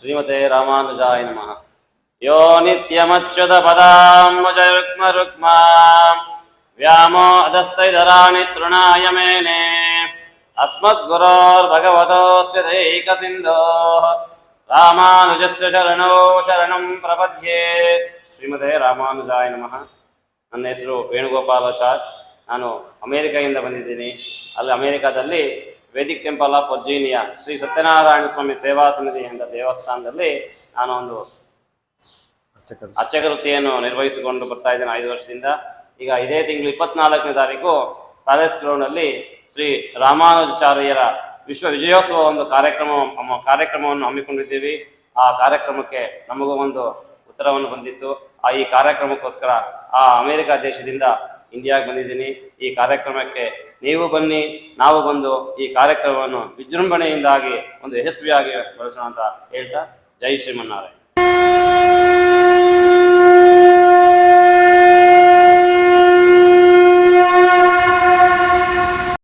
ಶ್ರೀಮತಿ ರಾಮಾನುಜಾಯ ನಮಃ. ಯೋ ನಿತ್ಯಮಚ್ಯುತ ಪದಾಂಬುಜ ರುಕ್ಮ. ವ್ಯಾಮೋ ಅಧಸ್ತೈಧರಾಣಿ ತೃಣಾಯ ಮೇನೆ. ಅಸ್ಮದ್ಗುರೋರ್ಭಗವತೋಸ್ಯ ದೈಕ ಸಿಂಧೋ. ರಾಮಾನುಜಸ್ಯ ಶರಣೋ ಶರಣಂ ಪ್ರಪದ್ಯೆ. ಶ್ರೀಮತೆ ರಾಮಾನುಜಾಯ ನಮಃ. ನನ್ನ ಹೆಸರು ವೇಣುಗೋಪಾಲಾಚಾರ್. ನಾನು ಅಮೇರಿಕೆಯಿಂದ ಬಂದಿದ್ದೀನಿ. ಅಲ್ಲಿ ಅಮೇರಿಕಾದಲ್ಲಿ Vedic temple of Virginia Shri Satyanarayana Swami Seva Samiti ಎಂಬ ದೇವಸ್ಥಾನದಲ್ಲಿ ನಾನು ಒಂದು ಅರ್ಚಕ ವೃತ್ತಿಯನ್ನು ನಿರ್ವಹಿಸಿಕೊಂಡು ಬರ್ತಾ ಇದ್ದೇನೆ ಐದು ವರ್ಷದಿಂದ. ಈಗ ಇದೇ ತಿಂಗಳು ಇಪ್ಪತ್ನಾಲ್ಕನೇ ತಾರೀಕು ಪ್ಯಾಲೇಸ್ ಗ್ರೌಂಡ್ನಲ್ಲಿ ಶ್ರೀ ರಾಮಾನುಜಾಚಾರ್ಯರ ವಿಶ್ವ ವಿಜಯೋತ್ಸವ ಒಂದು ಕಾರ್ಯಕ್ರಮ ಕಾರ್ಯಕ್ರಮವನ್ನು ಹಮ್ಮಿಕೊಂಡಿದ್ದೀವಿ. ಆ ಕಾರ್ಯಕ್ರಮಕ್ಕೆ ನಮಗೂ ಒಂದು ಉತ್ತರವನ್ನು ಬಂದಿತ್ತು. ಆ ಈ ಕಾರ್ಯಕ್ರಮಕ್ಕೋಸ್ಕರ ಆ ಅಮೆರಿಕ ದೇಶದಿಂದ ಇಂಡಿಯಾಗೆ ಬಂದಿದ್ದೀನಿ. ಈ ಕಾರ್ಯಕ್ರಮಕ್ಕೆ ನೀವು ಬನ್ನಿ, ನಾವು ಬಂದು ಈ ಕಾರ್ಯಕ್ರಮವನ್ನು ವಿಜೃಂಭಣೆಯಿಂದಾಗಿ ಒಂದು ಯಶಸ್ವಿಯಾಗಿ ಬಳಸೋಣ ಅಂತ ಹೇಳ್ತಾ ಜೈ ಶ್ರೀಮನ್ನಾರಾಯಣ.